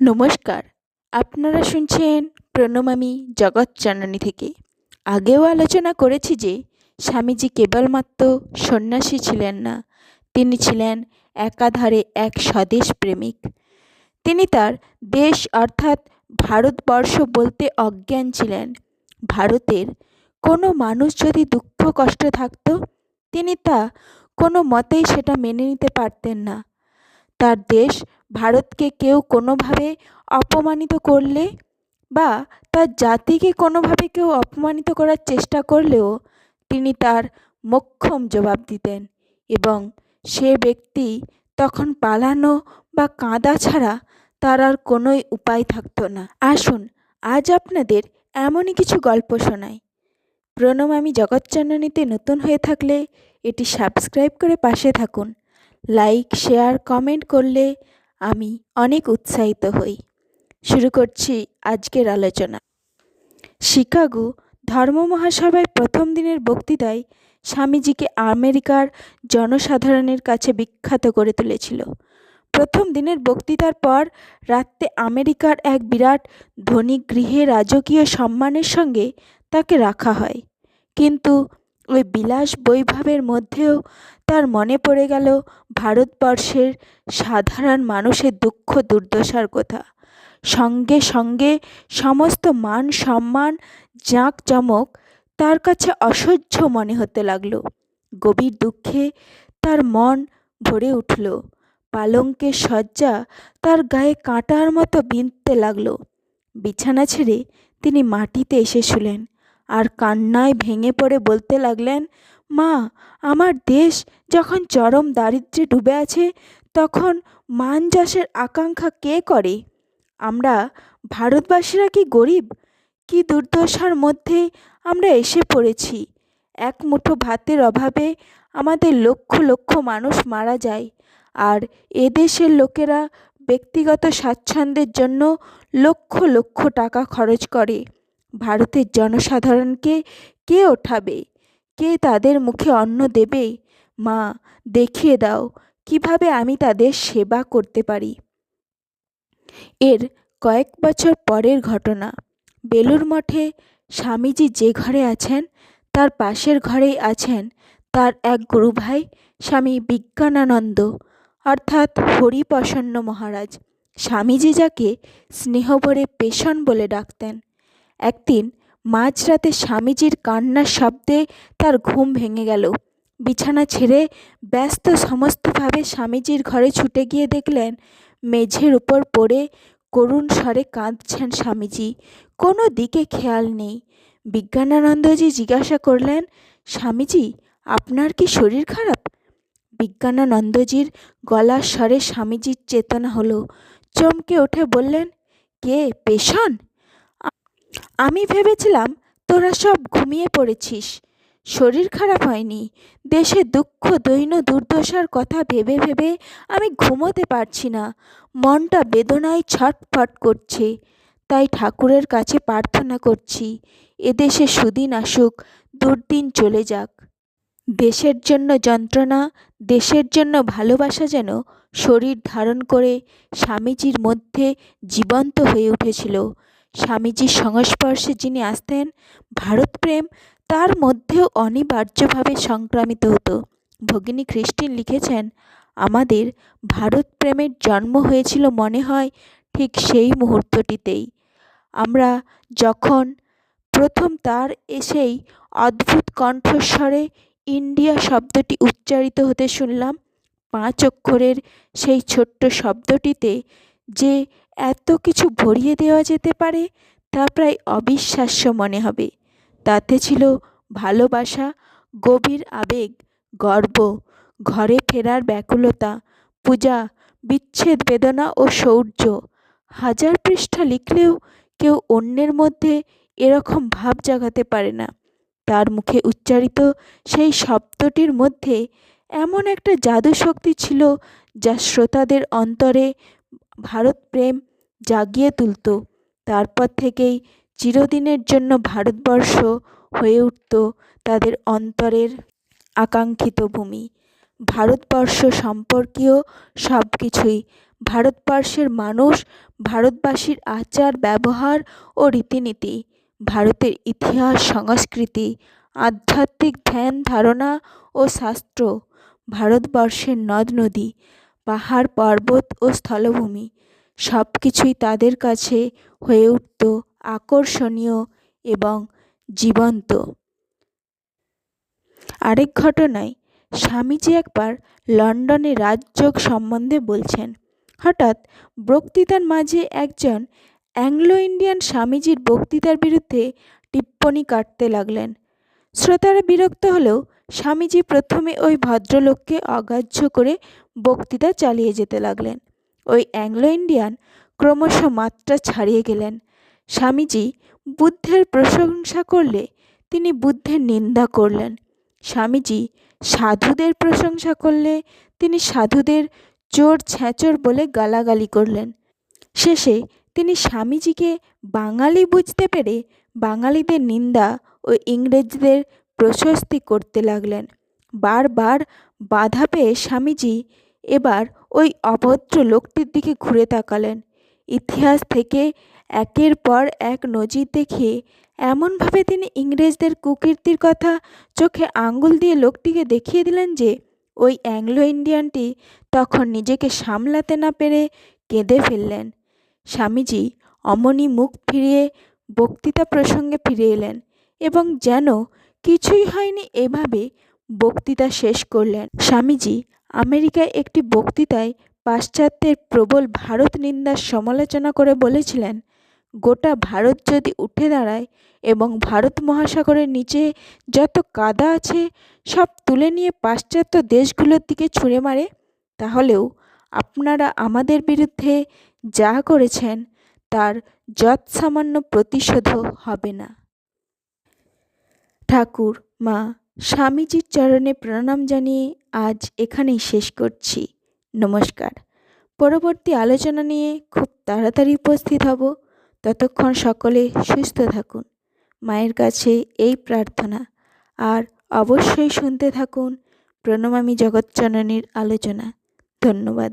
নমস্কার। আপনারা শুনছেন প্রণমামী জগৎ জননী থেকে। আগেও আলোচনা করেছি যে, স্বামীজি কেবলমাত্র সন্ন্যাসী ছিলেন না, তিনি ছিলেন একাধারে এক স্বদেশ প্রেমিক। তিনি তার দেশ অর্থাৎ ভারতবর্ষ বলতে অজ্ঞান ছিলেন। ভারতের কোনো মানুষ যদি দুঃখ কষ্ট থাকত, তিনি তা কোনো মতেই সেটা মেনে নিতে পারতেন না। তার দেশ ভারতকে কেউ কোনোভাবে অপমানিত করলে বা তার জাতিকে কোনোভাবে কেউ অপমানিত করার চেষ্টা করলেও তিনি তার মোক্ষম জবাব দিতেন এবং সে ব্যক্তি তখন পালানো বা কাঁদা ছাড়া তার আর কোনোই উপায় থাকতো না। আসুন, আজ আপনাদের এমনই কিছু গল্প শোনাই। প্রণম প্রণমামী জগৎচন্দ্রনীতে নতুন হয়ে থাকলে এটি সাবস্ক্রাইব করে পাশে থাকুন। লাইক, শেয়ার, কমেন্ট করলে আমি অনেক উৎসাহিত হই। শুরু করছি আজকের আলোচনা। শিকাগো ধর্ম মহাসভায় প্রথম দিনের বক্তৃতায় স্বামীজিকে আমেরিকার জনসাধারণের কাছে বিখ্যাত করে তুলেছিল। প্রথম দিনের বক্তৃতার পর রাত্রে আমেরিকার এক বিরাট ধনী গৃহে রাজকীয় সম্মানের সঙ্গে তাকে রাখা হয়। কিন্তু ওই বিলাস বৈভবের মধ্যেও তার মনে পড়ে গেল ভারতবর্ষের সাধারণ মানুষের দুঃখ দুর্দশার কথা। সঙ্গে সঙ্গে সমস্ত মান সম্মান, জাঁকজমক তার কাছে অসহ্য মনে হতে লাগল। গভীর দুঃখে তার মন ভরে উঠল। পালঙ্কের শয্যা তার গায়ে কাঁটার মতো বিঁধতে লাগল। বিছানা ছেড়ে তিনি মাটিতে এসে শুলেন। আর কান্নায় ভেঙে পড়ে বলতে লাগলেন, মা, আমার দেশ যখন চরম দারিদ্র্যে ডুবে আছে, তখন মান যশের আকাঙ্ক্ষা কে করে? আমরা ভারতবাসীরা কি গরিব? কি দুর্দশার মধ্যে আমরা এসে পড়েছি? এক মুঠো ভাতের অভাবে আমাদের লক্ষ লক্ষ মানুষ মারা যায়। আর এদেশের লোকেরা ব্যক্তিগত স্বাচ্ছন্দ্যের জন্য লক্ষ লক্ষ টাকা খরচ করে। ভারতের জনসাধারণকে কে ওঠাবে? কে তাদের মুখে অন্ন দেবে? মা, দেখিয়ে দাও, কীভাবে আমি তাদের সেবা করতে পারি? এর কয়েক বছর পরের ঘটনা। বেলুর মঠে স্বামীজি যে ঘরে আছেন, তার পাশের ঘরেই আছেন তার এক গুরু ভাই স্বামী বিজ্ঞানানন্দ, অর্থাৎ হরিপ্রসন্ন মহারাজ। স্বামীজি যাকে স্নেহভরে পেশন বলে ডাকতেন। একদিন মাঝরাতে স্বামীজির কান্নার শব্দে তার ঘুম ভেঙে গেল। বিছানা ছেড়ে ব্যস্ত সমস্তভাবে স্বামীজির ঘরে ছুটে গিয়ে দেখলেন, মেঝের উপর পড়ে করুণ স্বরে কাঁদছেন স্বামীজি। কোনো দিকে খেয়াল নেই। বিজ্ঞানানন্দজি জিজ্ঞাসা করলেন, স্বামীজি, আপনার কি শরীর খারাপ? বিজ্ঞানানন্দজির গলার স্বরে স্বামীজির চেতনা হলো। চমকে উঠে বললেন, কে? পেশন? আমি ভেবেছিলাম তোরা সব ঘুমিয়ে পড়েছিস। শরীর খারাপ হয়নি। দেশে দুঃখ, দৈন দুর্দশার কথা ভেবে ভেবে আমি ঘুমোতে পারছি না। মনটা বেদনায় ছটফট করছে। তাই ঠাকুরের কাছে প্রার্থনা করছি, এদেশে সুদিন আসুক, দুর্দিন চলে যাক। দেশের জন্য যন্ত্রণা, দেশের জন্য ভালোবাসা যেন শরীর ধারণ করে স্বামীজির মধ্যে জীবন্ত হয়ে উঠেছিল। স্বামীজির সংস্পর্শে যিনি আসতেন, ভারতপ্রেম তার মধ্যেও অনিবার্যভাবে সংক্রামিত হতো। ভগিনী খ্রিস্টিন লিখেছেন, আমাদের ভারতপ্রেমের জন্ম হয়েছিল মনে হয় ঠিক সেই মুহূর্তটিতেই। আমরা যখন প্রথম তার এসেই অদ্ভুত কণ্ঠস্বরে ইন্ডিয়া শব্দটি উচ্চারিত হতে শুনলাম, পাঁচ অক্ষরের সেই ছোট্ট শব্দটিতে যে এত কিছু ভরিয়ে দেওয়া যেতে পারে তা প্রায় অবিশ্বাস্য মনে হবে। তাতে ছিল ভালোবাসা, গভীর আবেগ, গর্ব, ঘরে ফেরার ব্যাকুলতা, পূজা, বিচ্ছেদ বেদনা ও শৌর্য হাজার পৃষ্ঠা লিখলেও কেউ অন্যের মধ্যে এরকম ভাব জাগাতে পারে না। তার মুখে উচ্চারিত সেই শব্দটির মধ্যে এমন একটা জাদু শক্তি ছিল যা শ্রোতাদের অন্তরে ভারতপ্রেম জাগিয়ে তুলত। তারপর থেকেই চিরদিনের জন্য ভারতবর্ষ হয়ে উঠত তাদের অন্তরের আকাঙ্ক্ষিত ভূমি। ভারতবর্ষ সম্পর্কীয় সব কিছুই ভারতবর্ষের মানুষ, ভারতবাসীর আচার, ব্যবহার ও রীতিনীতি, ভারতের ইতিহাস, সংস্কৃতি, আধ্যাত্মিক ধ্যান, ধারণা ও শাস্ত্র, ভারতবর্ষের নদ নদী পাহাড়, পর্বত ও স্থলভূমি সব কিছুই তাদের কাছে হয়ে উঠত আকর্ষণীয় এবং জীবন্ত। আরেক ঘটনায় স্বামীজি একবার লন্ডনে রাজযোগ সম্বন্ধে বলছেন, হঠাৎ বক্তৃতার মাঝে একজন অ্যাংলো ইন্ডিয়ান স্বামীজির বক্তৃতার বিরুদ্ধে টিপ্পনী কাটতে লাগলেন। শ্রোতারা বিরক্ত হলেও স্বামীজি প্রথমে ওই ভদ্রলোককে অগ্রাহ্য করে বক্তৃতা চালিয়ে যেতে লাগলেন। ওই অ্যাংলো ইন্ডিয়ান ক্রমশ মাত্রা ছাড়িয়ে গেলেন। স্বামীজি বুদ্ধের প্রশংসা করলে তিনি বুদ্ধের নিন্দা করলেন। স্বামীজি সাধুদের প্রশংসা করলে তিনি সাধুদের চোর ছ্যাঁচর বলে গালাগালি করলেন। শেষে তিনি স্বামীজিকে বাঙালি বুঝতে পেরে বাঙালিদের নিন্দা ও ইংরেজদের প্রশস্তি করতে লাগলেন। বারবার বাধা পেয়ে স্বামীজি এবার ওই অভদ্র লোকটির দিকে ঘুরে তাকালেন। ইতিহাস থেকে একের পর এক নজির দেখিয়ে এমনভাবে তিনি ইংরেজদের কুকীর্তির কথা চোখে আঙ্গুল দিয়ে লোকটিকে দেখিয়ে দিলেন যে, ওই অ্যাংলো ইন্ডিয়ানটি তখন নিজেকে সামলাতে না পেরে কেঁদে ফেললেন। স্বামীজি অমনি মুখ ফিরিয়ে বক্তৃতা প্রসঙ্গে ফিরে এলেন এবং যেন কিছুই হয়নি এভাবে বক্তৃতা শেষ করলেন। স্বামীজি, আমেরিকায় একটি বক্তৃতায় পাশ্চাত্যের প্রবল ভারত নিন্দার সমালোচনা করে বলেছিলেন, গোটা ভারত যদি উঠে দাঁড়ায় এবং ভারত মহাসাগরের নিচে যত কাদা আছে, সব তুলে নিয়ে পাশ্চাত্য দেশগুলোর দিকে ছুঁড়ে মারে, তাহলেও আপনারা আমাদের বিরুদ্ধে যা করেছেন, তার যৎসামান্য প্রতিশোধও হবে না। ঠাকুর, মা, স্বামীজির চরণে প্রণাম জানিয়ে আজ এখানেই শেষ করছি। নমস্কার। পরবর্তী আলোচনা নিয়ে খুব তাড়াতাড়ি উপস্থিত হব। ততক্ষণ সকলে সুস্থ থাকুন। মায়ের কাছে এই প্রার্থনা। আর অবশ্যই শুনতে থাকুন প্রণমামী জগৎজননীর আলোচনা। ধন্যবাদ।